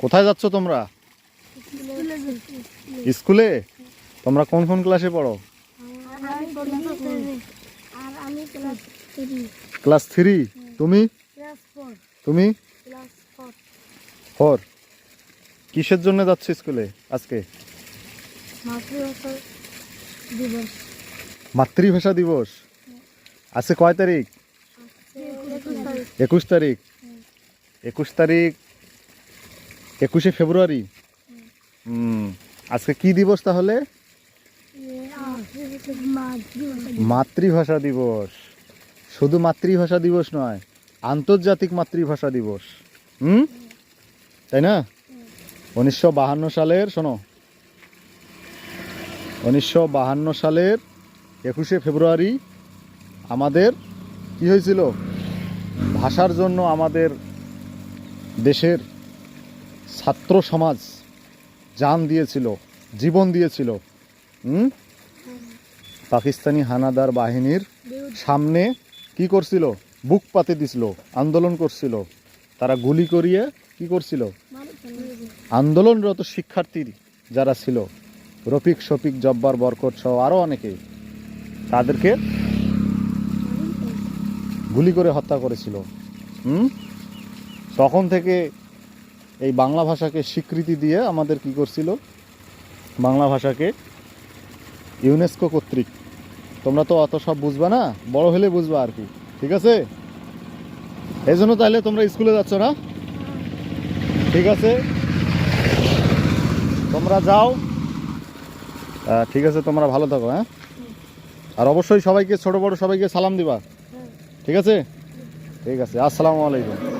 কোথায় যাচ্ছ তোমরা? স্কুলে? তোমরা কোন কোন ক্লাসে পড়ো? Class three. তুমি? তুমি? ফোর। কিসের জন্য যাচ্ছ স্কুলে আজকে? মাতৃভাষা দিবস। আছে কয় তারিখ? একুশ তারিখ। একুশ তারিখ একুশ ফেব্রুয়ারি? হুম, আজকে কি দিবস তাহলে? মাতৃভাষা দিবস। শুধু মাতৃভাষা দিবস নয়, আন্তর্জাতিক মাতৃভাষা দিবস। হুম? তাই না? উনিশশো বাহান্ন সালের, শোনো। উনিশশো বাহান্ন সালের একুশে ফেব্রুয়ারি আমাদের কি হয়েছিল? ভাষার জন্য আমাদের দেশের ছাত্র সমাজ জান দিয়েছিল, জীবন দিয়েছিল পাকিস্তানি হানাদার বাহিনীর সামনে কি করছিল? বুক পাতে দিছিল, আন্দোলন করছিল। তারা গুলি করিয়ে কি করছিল? আন্দোলনরত শিক্ষার্থীর যারা ছিল, রফিক, শফিক, জব্বার বরকট সহ আরও অনেকে, তাদেরকে গুলি করে হত্যা করেছিল, হুম? তখন থেকে এই বাংলা ভাষাকে স্বীকৃতি দিয়ে আমাদের কি করছিল? বাংলা ভাষাকে ইউনেস্কো কর্তৃক। তোমরা তো অত সব বুঝবা না বড় হলে বুঝবা আর কি। ঠিক আছে? এই জন্য তাহলে তোমরা স্কুলে যাচ্ছ না? ঠিক আছে? তোমরা যাও। ঠিক আছে তোমরা ভালো থাকো হ্যাঁ? আর অবশ্যই সবাইকে ছোট বড় সবাইকে সালাম দিবা। ঠিক আছে? ঠিক আছে আসসালামু আলাইকুম।